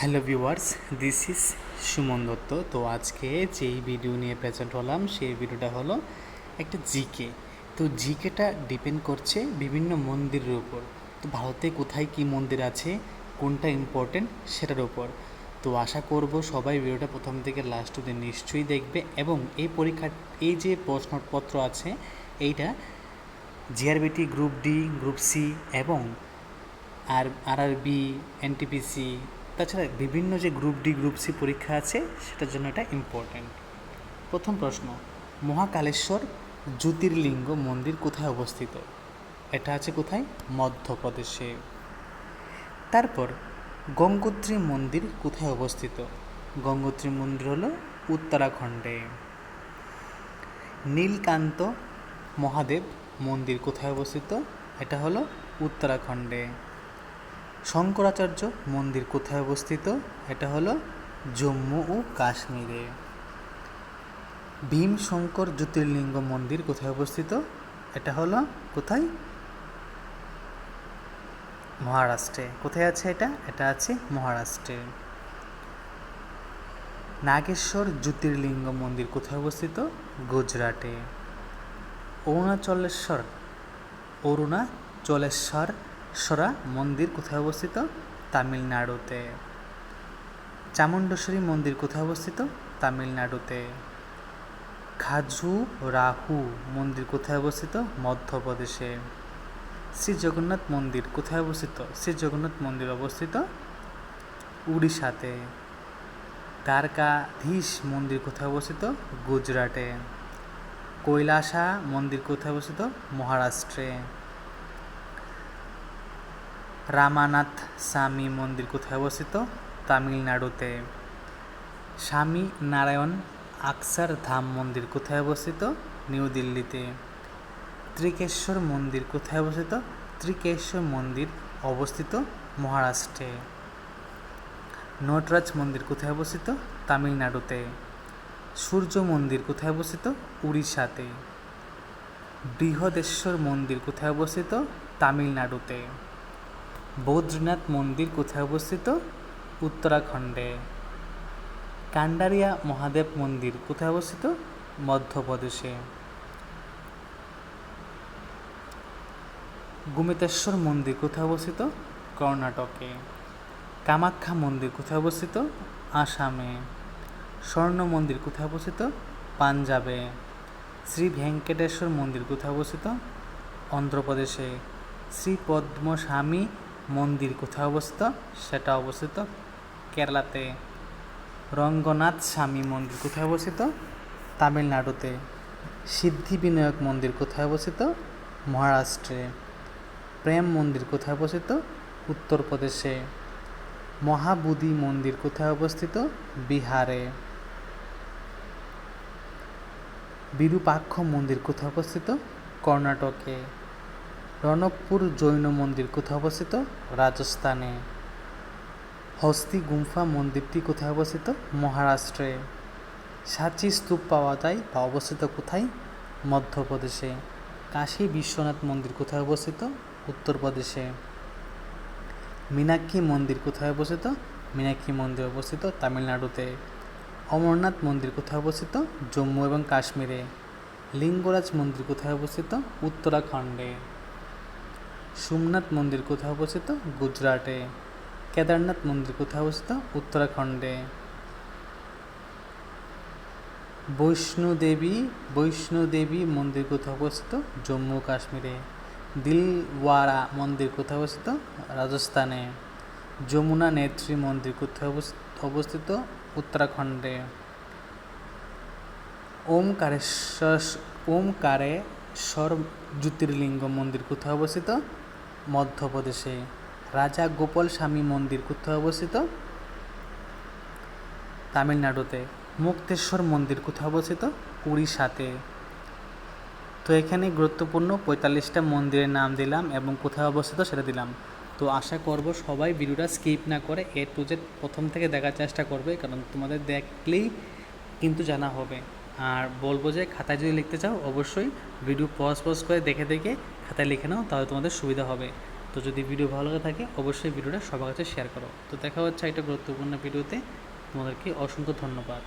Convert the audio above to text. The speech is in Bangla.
Hello viewers this is Suman Dutta. তো আজকে যেই ভিডিও নিয়ে প্রেজেন্ট হলাম, সেই ভিডিওটা হলো একটা জিকে তো জিকেটা ডিপেন্ড করছে বিভিন্ন মন্দিরের উপর। তো ভারতে কোথায় কি মন্দির আছে, কোনটা ইম্পর্টেন্ট সেটার উপর। তো আশা করব সবাই ভিডিওটা প্রথম থেকে লাস্ট অব্দি নিশ্চয়ই দেখবে এবং এই পরীক্ষার, এই যে প্রশ্নপত্র আছে, এইটা GRBT group D group C এবং আর আরআরবি এনটিপিসি তাছাড়া বিভিন্ন যে গ্রুপ ডি গ্রুপ সি পরীক্ষা আছে, সেটার জন্য এটা ইম্পর্ট্যান্ট প্রথম প্রশ্ন, মহাকালেশ্বর জ্যোতির্লিঙ্গ মন্দির কোথায় অবস্থিত? এটা আছে কোথায়? মধ্যপ্রদেশে। তারপর, গঙ্গোত্রী মন্দির কোথায় অবস্থিত? গঙ্গোত্রী মন্দির হলো উত্তরাখণ্ডে। নীলকান্ত মহাদেব মন্দির কোথায় অবস্থিত? এটা হলো উত্তরাখণ্ডে। শঙ্করাচার্য মন্দির কোথায় অবস্থিত? এটা হলো জম্মু ও কাশ্মীরে। ভীমশঙ্কর জ্যোতির্লিঙ্গ মন্দির কোথায় অবস্থিত? এটা হলো কোথায়? মহারাষ্ট্রে। কোথায় আছে এটা? এটা আছে মহারাষ্ট্রে। নাগেশ্বর জ্যোতির্লিঙ্গ মন্দির কোথায় অবস্থিত? গুজরাটে। অরুণাচলেশ্বর। অরুণাচলেশ্বর সরা মন্দির কোথায় অবস্থিত? তামিলনাড়ুতে। চামুণ্ডেশ্বরী মন্দির কোথায় অবস্থিত? তামিলনাড়ুতে। খাজু রাহু মন্দির কোথায় অবস্থিত? মধ্যপ্রদেশে। শ্রী জগন্নাথ মন্দির কোথায় অবস্থিত? শ্রী জগন্নাথ মন্দির অবস্থিত উড়িষ্যাতে। দ্বারকাধীশ মন্দির কোথায় অবস্থিত? গুজরাটে। কৈলাসা মন্দির কোথায় অবস্থিত? মহারাষ্ট্রে। রামানাথ স্বামী মন্দির কোথায় অবস্থিত? তামিলনাড়ুতে। স্বামী নারায়ণ আকসার ধাম মন্দির কোথায় অবস্থিত? নিউ দিল্লিতে। ত্রিকেশ্বর মন্দির কোথায় অবস্থিত? ত্রিকেশ্বর মন্দির অবস্থিত মহারাষ্ট্রে। নটরাজ মন্দির কোথায় অবস্থিত? তামিলনাড়ুতে। সূর্য মন্দির কোথায় অবস্থিত? উড়িষ্যাতে। বৃহদেশ্বর মন্দির কোথায় অবস্থিত? তামিলনাড়ুতে। বদ্রীনাথ মন্দির কোথায় অবস্থিত? উত্তরাখণ্ডে। কান্ডারিয়া মহাদেব মন্দির কোথায় অবস্থিত? মধ্যপ্রদেশে। গুমিতেশ্বর মন্দির কোথায় অবস্থিত? কর্ণাটকে। কামাখ্যা মন্দির কোথায় অবস্থিত? আসামে। স্বর্ণ মন্দির কোথায় অবস্থিত? পাঞ্জাবে। শ্রী ভেঙ্কটেশ্বর মন্দির কোথায় অবস্থিত? অন্ধ্রপ্রদেশে। শ্রী পদ্মস্বামী মন্দির কোথায় অবস্থিত? সেটা অবস্থিত কেরালাতে। রঙ্গনাথ স্বামী মন্দির কোথায় অবস্থিত? তামিলনাড়ুতে। সিদ্ধিবিনায়ক মন্দির কোথায় অবস্থিত? মহারাষ্ট্রে। প্রেম মন্দির কোথায় অবস্থিত? উত্তরপ্রদেশে। মহাবুদ্ধি মন্দির কোথায় অবস্থিত? বিহারে। বিরূপাক্ষ মন্দির কোথায় অবস্থিত? কর্ণাটকে। রণকপুর জৈন মন্দির কোথায় অবস্থিত? রাজস্থানে। হস্তি গুম্ফা মন্দিরটি কোথায় অবস্থিত? মহারাষ্ট্রে। সাচি স্তূপ পাওয়া যায় বা অবস্থিত কোথায়? মধ্যপ্রদেশে। কাশী বিশ্বনাথ মন্দির কোথায় অবস্থিত? উত্তরপ্রদেশে। মীনাক্ষী মন্দির কোথায় অবস্থিত? মীনাক্ষী মন্দির অবস্থিত তামিলনাড়ুতে। অমরনাথ মন্দির কোথায় অবস্থিত? জম্মু এবং কাশ্মীরে। লিঙ্গরাজ মন্দির কোথায় অবস্থিত? উত্তরাখণ্ডে। সোমনাথ মন্দির কোথায় অবস্থিত? গুজরাটে। কেদারনাথ মন্দির কোথায় অবস্থিত? উত্তরাখণ্ডে। বৈষ্ণোদেবী বৈষ্ণোদেবী মন্দির কোথায় অবস্থিত? জম্মু কাশ্মীরে। দিলওয়ারা মন্দির কোথায় অবস্থিত? রাজস্থানে। যমুনা নেত্রী মন্দির কোথায় অবস্থিত? উত্তরাখণ্ডে। ওমকারেশ্বর ওমকারেশ্বর জ্যোতির্লিঙ্গ মন্দির কোথায় অবস্থিত? মধ্যপ্রদেশে রাজা গোপাল স্বামী মন্দির কোথায় অবস্থিত? তামিলনাড়ুতে মুক্তেশ্বর মন্দির কোথায় অবস্থিত? উড়িষ্যাতে। তো এখানে গুরুত্বপূর্ণ পঁয়তাল্লিশটা মন্দিরের নাম দিলাম এবং কোথায় অবস্থিত সেটা দিলাম। তো আশা করব সবাই ভিডিওটা স্কিপ না করে এ টু জেড প্রথম থেকে দেখার চেষ্টা করবে, কারণ তোমাদের দেখলেই কিন্তু জানা হবে। আর বলব যে খাতায় যদি লিখতে চাও, অবশ্যই ভিডিও পজ পজ করে দেখে দেখে খাতায় লিখে নাও, তাহলে তোমাদের সুবিধা হবে। তো যদি ভিডিও ভালো লাগে থাকে, অবশ্যই ভিডিওটা সবার কাছে শেয়ার করো। তো দেখা হচ্ছে একটা গুরুত্বপূর্ণ ভিডিওতে তোমাদেরকে অসংখ্য ধন্যবাদ।